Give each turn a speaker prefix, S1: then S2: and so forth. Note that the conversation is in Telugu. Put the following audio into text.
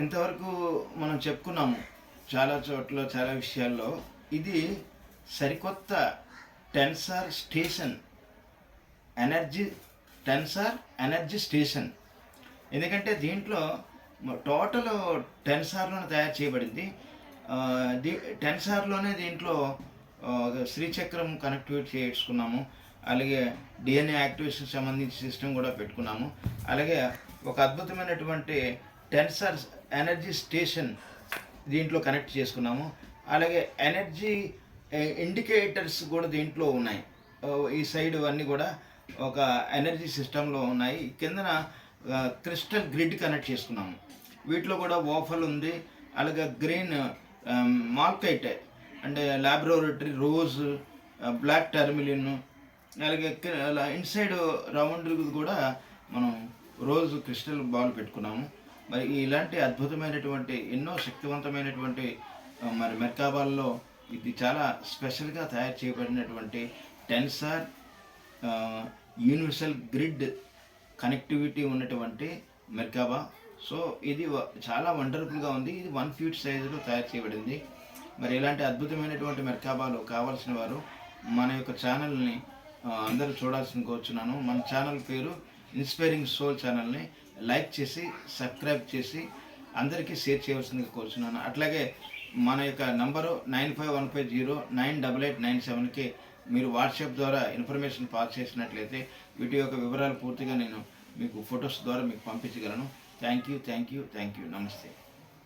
S1: ఇంతవరకు మనం చెప్పుకున్నాము చాలా చోట్ల చాలా విషయాల్లో ఇది సరికొత్త tensor station energy tensor energy station. ఎందుకంటే దీంట్లో టోటల్ టెన్సార్లోనే తయారు చేయబడింది. దీ టెన్సార్లోనే దీంట్లో శ్రీచక్రం కనెక్టివేట్ చేసుకున్నాము. అలాగే డిఎన్ఏ యాక్టివేషన్ సంబంధించి సిస్టమ్ కూడా పెట్టుకున్నాము. అలాగే ఒక అద్భుతమైనటువంటి టెన్సార్ ఎనర్జీ స్టేషన్ దీంట్లో కనెక్ట్ చేసుకున్నాము. అలాగే ఎనర్జీ ఇండికేటర్స్ కూడా దీంట్లో ఉన్నాయి. ఈ సైడ్ అన్నీ కూడా ఒక ఎనర్జీ సిస్టంలో ఉన్నాయి. కిందన క్రిస్టల్ గ్రిడ్ కనెక్ట్ చేసుకున్నాము. వీటిలో కూడా ఓఫల్ ఉంది. అలాగే గ్రీన్ మార్కైట్ అంటే ల్యాబొరేటరీ రోజ్ బ్లాక్ టర్మిలిన్ అలాగే ఇన్సైడ్ రౌండ్ కూడా మనం రోజు క్రిస్టల్ బాల్ పెట్టుకున్నాము. మరి ఇలాంటి అద్భుతమైనటువంటి ఎన్నో శక్తివంతమైనటువంటి మరి మెర్కాబాల్లో ఇది చాలా స్పెషల్గా తయారు చేయబడినటువంటి టెన్సార్ యూనివర్సల్ గ్రిడ్ కనెక్టివిటీ ఉన్నటువంటి మెర్కాబా. సో ఇది వ- చాలా వండర్ఫుల్గా ఉంది. ఇది వన్ ఫీట్ సైజులో తయారు చేయబడింది. మరి ఇలాంటి అద్భుతమైనటువంటి మెర్కాబాలు కావాల్సిన వారు మన యొక్క ఛానల్ని అందరూ చూడాల్సిన కోరుచున్నాను. మన ఛానల్ పేరు ఇన్స్పైరింగ్ సోల్ ఛానల్ని లైక్ చేసి సబ్స్క్రైబ్ చేసి అందరికీ షేర్ చేయవలసిందిగా కోరుచున్నాను. అట్లాగే మన యొక్క number nine five one five zero nine double eight nine సెవెన్కి మీరు వాట్సాప్ ద్వారా ఇన్ఫర్మేషన్ పాస్ చేసినట్లయితే వీటి యొక్క వివరాలు పూర్తిగా నేను మీకు ఫొటోస్ ద్వారా మీకు పంపించగలను. Thank you thank you thank you. నమస్తే.